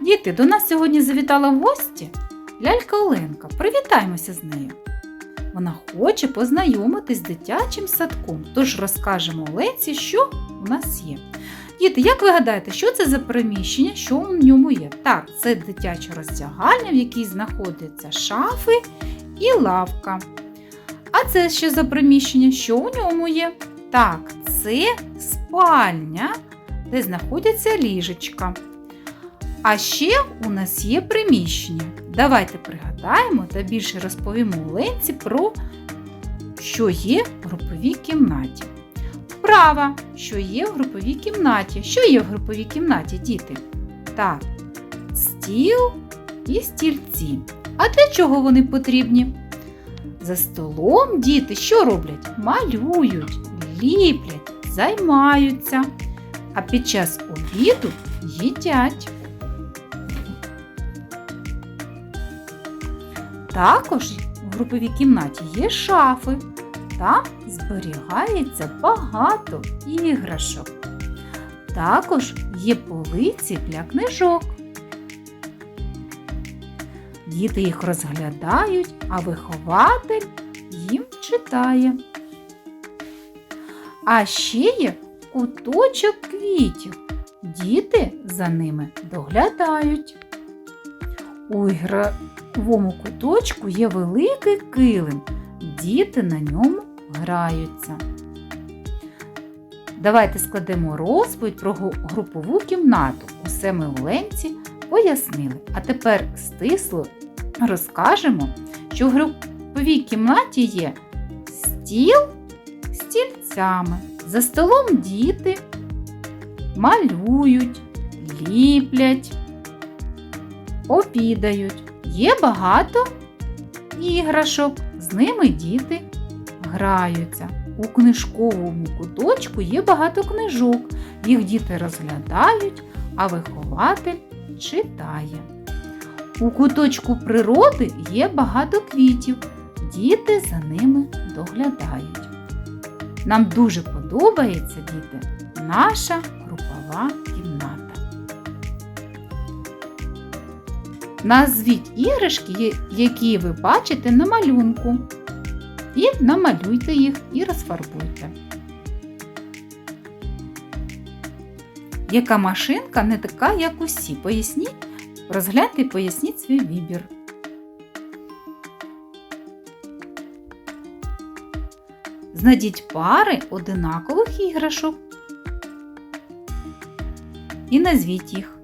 Діти, до нас сьогодні завітала в гості лялька Оленка. Привітаємося з нею. Вона хоче познайомитись з дитячим садком, тож розкажемо Оленці, що у нас є. Діти, як ви гадаєте, що це за приміщення, що у ньому є? Так, це дитяча роздягальня, в якій знаходяться шафи і лавка. А це що за приміщення? Що у ньому є? Так, це спальня, де знаходяться ліжечка. А ще у нас є приміщення. Давайте пригадаємо та більше розповімо Оленці про що є в груповій кімнаті. Вправа, що є в груповій кімнаті. Що є в груповій кімнаті, діти? Так, стіл і стільці. А для чого вони потрібні? За столом діти що роблять? Малюють, ліплять, займаються, а під час обіду їдять. Також в груповій кімнаті є шафи. Там зберігається багато іграшок. Також є полиці для книжок. Діти їх розглядають, а вихователь їм читає. А ще є куточок квітів. Діти за ними доглядають. У ігровому куточку є великий килим. Діти на ньому граються. Давайте складемо розповідь про групову кімнату. Усе ми в Ленці пояснили. А тепер стисло розкажемо, що в груповій кімнаті є стіл стільцями. За столом діти малюють, ліплять, обідають. Є багато іграшок, з ними діти граються. У книжковому куточку є багато книжок. Їх діти розглядають, а вихователь читає. У куточку природи є багато квітів. Діти за ними доглядають. Нам дуже подобається, діти, наша групова кімната. Назвіть іграшки, які ви бачите на малюнку. І намалюйте їх і розфарбуйте. Яка машинка не така, як усі? Поясніть, розгляньте і поясніть свій вибір. Знайдіть пари одинакових іграшок і назвіть їх.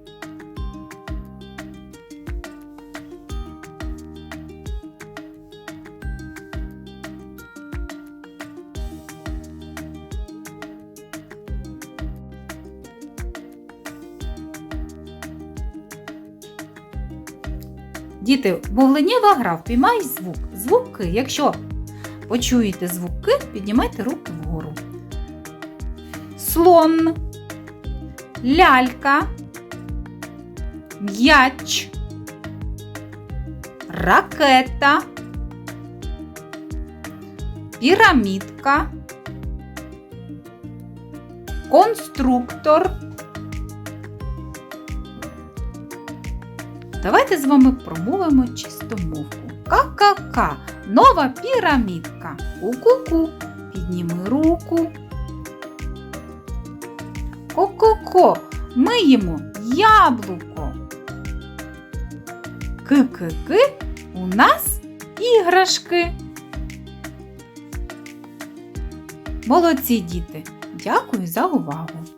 Діти, мовленнєва гра, впіймай звук. Звуки, якщо почуєте звуки, піднімайте руки вгору. Слон, лялька, м'яч, ракета, пірамідка, конструктор. Давайте з вами промовимо чистомовку. Ка-ка-ка, нова пірамідка. Ку-ку-ку, підніми руку. Ко-ко-ко, ми їмо яблуко. Ки-ки-ки, у нас іграшки. Молодці діти! Дякую за увагу!